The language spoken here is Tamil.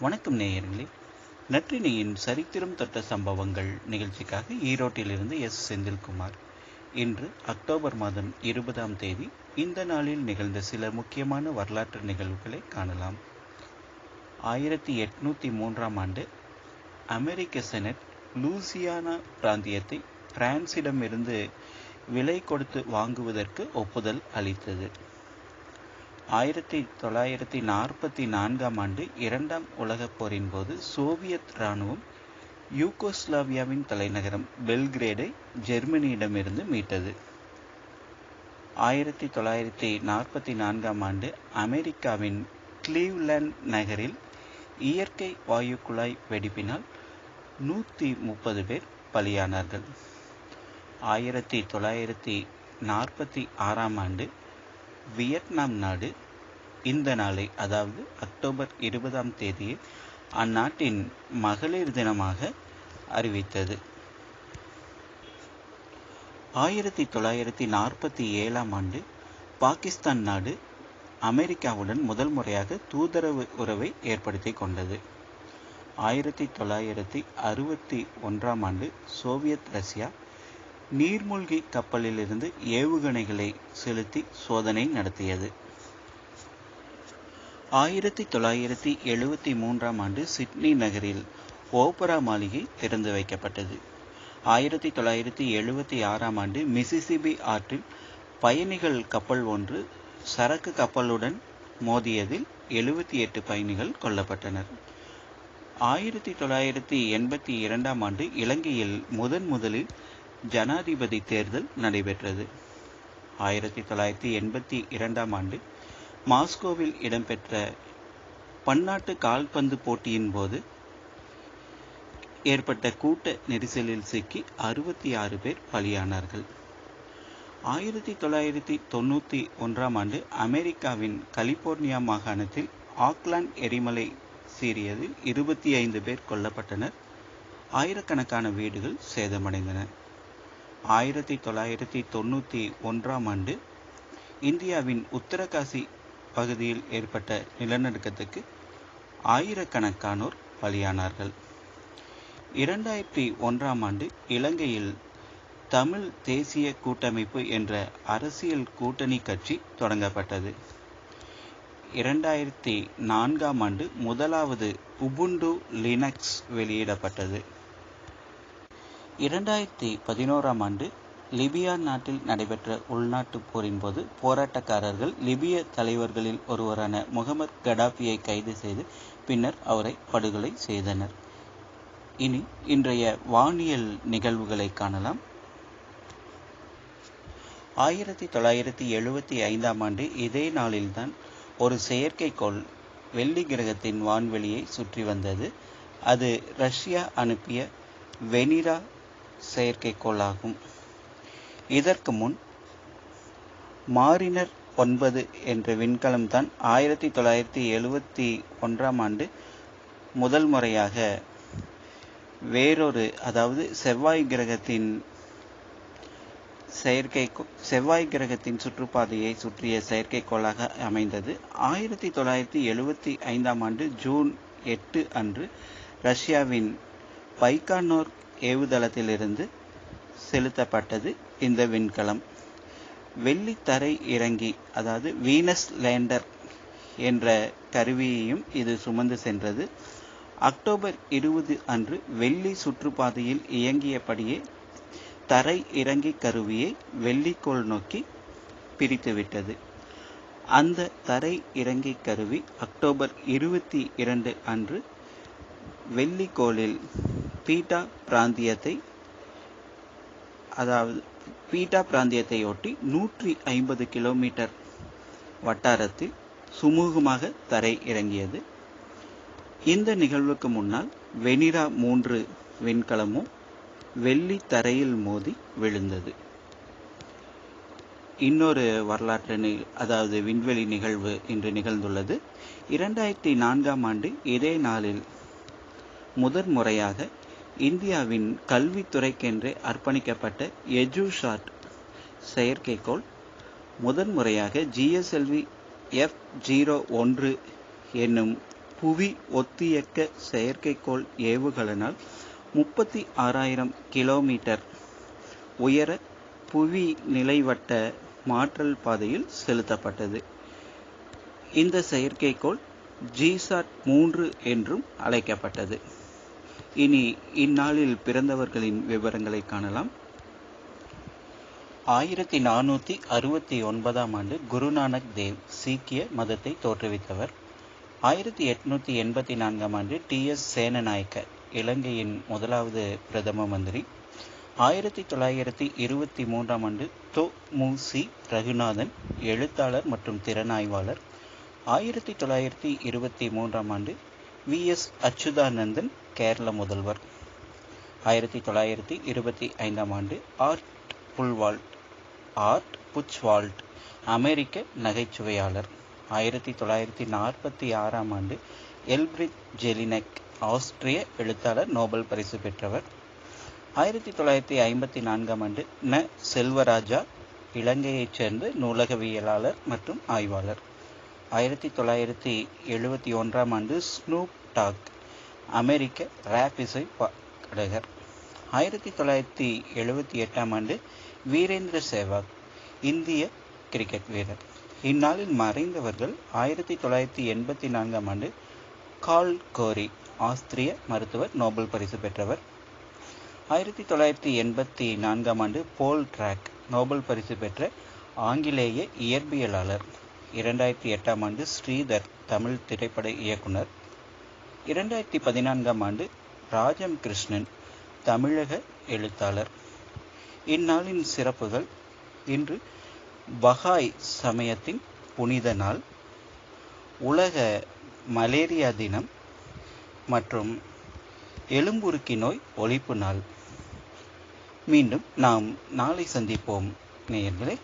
வணக்கம் நேயர்களே. நற்றினியின் சரித்திரம் தொட்ட சம்பவங்கள் நிகழ்ச்சிக்காக ஈரோட்டிலிருந்து எஸ். செந்தில்குமார். இன்று அக்டோபர் மாதம் இருபதாம் தேதி இந்த நாளில் நிகழ்ந்த சில முக்கியமான வரலாற்று நிகழ்வுகளை காணலாம். ஆயிரத்தி எட்நூத்தி மூன்றாம் ஆண்டு அமெரிக்க செனட் லூசியானா பிராந்தியத்தை பிரான்சிடமிருந்து விலை கொடுத்து வாங்குவதற்கு ஒப்புதல் அளித்தது. ஆயிரத்தி தொள்ளாயிரத்தி நாற்பத்தி நான்காம் ஆண்டு இரண்டாம் உலகப் போரின் போது சோவியத் இராணுவம் யூகோஸ்லாவியாவின் தலைநகரம் பெல்கிரேடை ஜெர்மனியிடமிருந்து மீட்டது. ஆயிரத்தி தொள்ளாயிரத்தி நாற்பத்தி நான்காம் ஆண்டு அமெரிக்காவின் கிளீவ்லேண்ட் நகரில் இயற்கை வாயு குழாய் வெடிப்பினால் நூற்றி முப்பது பேர் பலியானார்கள். ஆயிரத்தி தொள்ளாயிரத்தி நாற்பத்தி ஆறாம் ஆண்டு வியட்நாம் நாடு இந்த நாளை அதாவது அக்டோபர் இருபதாம் தேதியை அந்நாட்டின் மகளிர் தினமாக அறிவித்தது. ஆயிரத்தி தொள்ளாயிரத்தி நாற்பத்தி ஏழாம் ஆண்டு பாகிஸ்தான் நாடு அமெரிக்காவுடன் முதல் முறையாக தூதரவு உறவை ஏற்படுத்தி கொண்டது. ஆயிரத்தி தொள்ளாயிரத்தி அறுபத்தி ஒன்றாம் ஆண்டு சோவியத் ரஷ்யா நீர்மூழ்கி கப்பலிலிருந்து ஏவுகணைகளை செலுத்தி சோதனை நடத்தியது. ஆயிரத்தி தொள்ளாயிரத்தி எழுபத்தி மூன்றாம் ஆண்டு சிட்னி நகரில் ஓபரா மாளிகை திறந்து வைக்கப்பட்டது. ஆயிரத்தி தொள்ளாயிரத்தி எழுபத்தி ஆறாம் ஆண்டு மிசிசிபி ஆற்றில் பயணிகள் கப்பல் ஒன்று சரக்கு கப்பலுடன் மோதியதில் எழுபத்தி எட்டு பயணிகள் கொல்லப்பட்டனர். ஆயிரத்தி தொள்ளாயிரத்தி எண்பத்தி இரண்டாம் ஆண்டு இலங்கையில் முதன் முதலில் ஜனாதிபதி தேர்தல் நடைபெற்றது. ஆயிரத்தி தொள்ளாயிரத்தி எண்பத்தி இரண்டாம் ஆண்டு மாஸ்கோவில் இடம்பெற்ற பன்னாட்டு கால்பந்து போட்டியின் போது ஏற்பட்ட கூட்ட நெரிசலில் சிக்கி அறுபத்தி ஆறு பேர் பலியானார்கள். ஆயிரத்தி தொள்ளாயிரத்தி தொண்ணூற்றி ஒன்றாம் ஆண்டு அமெரிக்காவின் கலிபோர்னியா மாகாணத்தில் ஆக்லாந்து எரிமலை சீரியதில் இருபத்தி ஐந்து பேர் கொல்லப்பட்டனர். ஆயிரக்கணக்கான வீடுகள் சேதமடைந்தன. ஆயிரத்தி தொள்ளாயிரத்தி தொண்ணூற்றி ஒன்றாம் ஆண்டு இந்தியாவின் உத்தரகாசி பகுதியில் ஏற்பட்ட நிலநடுக்கத்துக்கு ஆயிரக்கணக்கானோர் பலியானார்கள். இரண்டாயிரத்தி ஒன்றாம் ஆண்டு இலங்கையில் தமிழ் தேசிய கூட்டமைப்பு என்ற அரசியல் கூட்டணி கட்சி தொடங்கப்பட்டது. இரண்டாயிரத்தி நான்காம் ஆண்டு முதலாவது உபுண்டு லினக்ஸ் வெளியிடப்பட்டது. இரண்டாயிரத்தி பதினோராம் ஆண்டு லிபியா நாட்டில் நடைபெற்ற உள்நாட்டு போரின் போது போராட்டக்காரர்கள் லிபிய தலைவர்களில் ஒருவரான முகமது கடாபியை கைது செய்து பின்னர் அவரை படுகொலை செய்தனர். இனி இன்றைய வானியல் நிகழ்வுகளை காணலாம். ஆயிரத்தி தொள்ளாயிரத்தி எழுபத்தி ஐந்தாம் ஆண்டு இதே நாளில்தான் ஒரு செயற்கைக்கோள் வெள்ளி கிரகத்தின் வான்வெளியை சுற்றி வந்தது. அது ரஷ்யா அனுப்பிய வெனிரா செயற்கைக்கோளாகும். இதற்கு முன் மாரினர் ஒன்பது என்ற விண்கலம் தான் ஆயிரத்தி தொள்ளாயிரத்தி எழுவத்தி ஒன்றாம் ஆண்டு முதல் முறையாக வேறொரு அதாவது செவ்வாய் கிரகத்தின் செயற்கை செவ்வாய் கிரகத்தின் சுற்றுப்பாதையை சுற்றிய செயற்கைக்கோளாக அமைந்தது. ஆயிரத்தி தொள்ளாயிரத்தி எழுவத்தி ஐந்தாம் ஆண்டு ஜூன் எட்டு அன்று ரஷ்யாவின் பைக்கானோர் ஏவுதளத்திலிருந்து செலுத்தப்பட்டது இந்த விண்கலம். வெள்ளி தரை இறங்கி அதாவது வீனஸ் லேண்டர் என்ற கருவியையும் இது சுமந்து சென்றது. அக்டோபர் இருபது அன்று வெள்ளி சுற்றுப்பாதையில் இயங்கியபடியே தரை இறங்கி கருவியை வெள்ளிக்கோள் நோக்கி பிரித்துவிட்டது. அந்த தரை இறங்கி கருவி அக்டோபர் இருபத்தி இரண்டு அன்று வெள்ளிக்கோளில் பீட்டா பிராந்தியத்தை அதாவது பீட்டா பிராந்தியத்தை ஒட்டி நூற்றி ஐம்பது கிலோமீட்டர் வட்டாரத்தில் சுமூகமாக தரை இறங்கியது. இந்த நிகழ்வுக்கு முன்னால் வெனிரா மூன்று விண்கலமும் வெள்ளி தரையில் மோதி விழுந்தது. இன்னொரு வரலாற்று அதாவது விண்வெளி நிகழ்வு இன்று நிகழ்ந்துள்ளது. இரண்டாயிரத்தி நான்காம் ஆண்டு இதே நாளில் முதன் முறையாக இந்தியாவின் கல்வித்துறைக்கென்றே அர்ப்பணிக்கப்பட்ட எஜுஷாட் செயற்கைக்கோள் முதன்முறையாக ஜிஎஸ்எல்வி எஃப் ஜீரோ ஒன்று என்னும் புவி ஒத்தியக்க செயற்கைக்கோள் ஏவுகலனால் முப்பத்தி ஆறாயிரம் கிலோமீட்டர் உயர புவி நிலைவட்ட மாற்றல் பாதையில் செலுத்தப்பட்டது. இந்த செயற்கைக்கோள் ஜிசாட் மூன்று என்றும் அழைக்கப்பட்டது. இனி இந்நாளில் பிறந்தவர்களின் விவரங்களை காணலாம். ஆயிரத்தி நானூற்றி அறுபத்தி ஒன்பதாம் ஆண்டு குருநானக் தேவ் சீக்கிய மதத்தை தோற்றுவித்தவர். ஆயிரத்தி எட்நூற்றி எண்பத்தி நான்காம் ஆண்டு டி எஸ் சேனநாயக்கர் இலங்கையின் முதலாவது பிரதம மந்திரி. ஆயிரத்தி தொள்ளாயிரத்தி இருபத்தி மூன்றாம் ஆண்டு தொ. மு. சி. ரகுநாதன் எழுத்தாளர் மற்றும் திறனாய்வாளர். ஆயிரத்தி தொள்ளாயிரத்தி இருபத்தி மூன்றாம் ஆண்டு வி. எஸ். அச்சுதானந்தன் கேரள முதல்வர். ஆயிரத்தி தொள்ளாயிரத்தி இருபத்தி ஐந்தாம் ஆண்டு ஆர்ட் புல்வால்ட் ஆர்ட் புச்வால்ட் அமெரிக்க நகைச்சுவையாளர். ஆயிரத்தி தொள்ளாயிரத்தி நாற்பத்தி ஆறாம் ஆண்டு எல்பிரிட் ஜெலினெக் ஆஸ்திரிய எழுத்தாளர் நோபல் பரிசு பெற்றவர். ஆயிரத்தி தொள்ளாயிரத்தி ஐம்பத்தி நான்காம் ஆண்டு ந. செல்வராஜா இலங்கையைச் சேர்ந்த நூலகவியலாளர் மற்றும் ஆய்வாளர். ஆயிரத்தி தொள்ளாயிரத்தி எழுபத்தி ஒன்றாம் ஆண்டு ஸ்னூப் டாக் அமெரிக்க ரேப் இசை பாடகர் ஆயிரத்தி தொள்ளாயிரத்தி எழுபத்தி எட்டாம் ஆண்டு வீரேந்திர சேவாக் இந்திய கிரிக்கெட் வீரர். இந்நாளில் மறைந்தவர்கள் ஆயிரத்தி தொள்ளாயிரத்தி எண்பத்தி நான்காம் ஆண்டு கால் கோரி ஆஸ்திரிய மருத்துவர் நோபல் பரிசு பெற்றவர். ஆயிரத்தி தொள்ளாயிரத்தி எண்பத்தி நான்காம் ஆண்டு போல் ட்ராக் நோபல் பரிசு பெற்ற ஆங்கிலேய இயற்பியலாளர். இரண்டாயிரத்தி எட்டாம் ஆண்டு ஸ்ரீதர் தமிழ் திரைப்பட இயக்குனர். இரண்டாயிரத்தி பதினான்காம் ஆண்டு ராஜம் கிருஷ்ணன் தமிழக எழுத்தாளர். இந்நாளின் சிறப்புகள் இன்று பஹாய் சமயத்தின் புனித நாள் உலக மலேரியா தினம் மற்றும் எலும்புருக்கி நோய் ஒழிப்பு நாள். மீண்டும் நாம் நாளை சந்திப்போம் நேயர்களே.